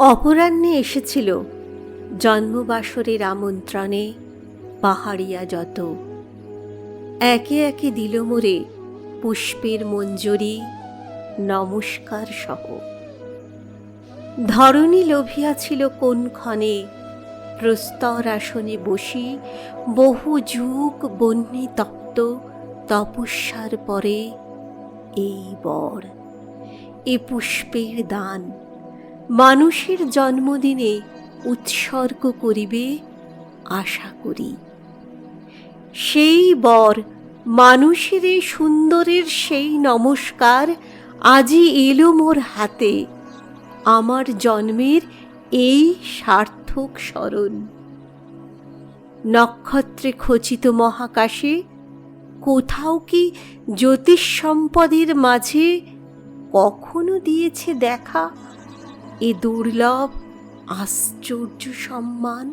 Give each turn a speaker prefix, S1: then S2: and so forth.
S1: অপরাহ্নে এসেছিল জন্মবাসরের আমন্ত্রণে পাহাড়িয়া যত। একে একে দিল মোরে পুষ্পের মঞ্জরি, নমস্কার সহ। ধরণী লোভিয়াছিল কোন ক্ষণে, প্রস্তর আসনে বসি বহু যুগ বন্যে তপ্ত তপস্যার পরে এই বর, এ পুষ্পের দান মানুষের জন্মদিনে উৎসর্গ করিবে আশা করি। সেই বর মানুষের এই সুন্দরের সেই নমস্কার আজি এলো মোর হাতে, আমার জন্মের এই সার্থক স্মরণ। নক্ষত্রে খচিত মহাকাশে কোথাও কি জ্যোতিষ সম্পদের মাঝে কখনো দিয়েছে দেখা? এ দুর্লভ আশ্চর্য সম্মান।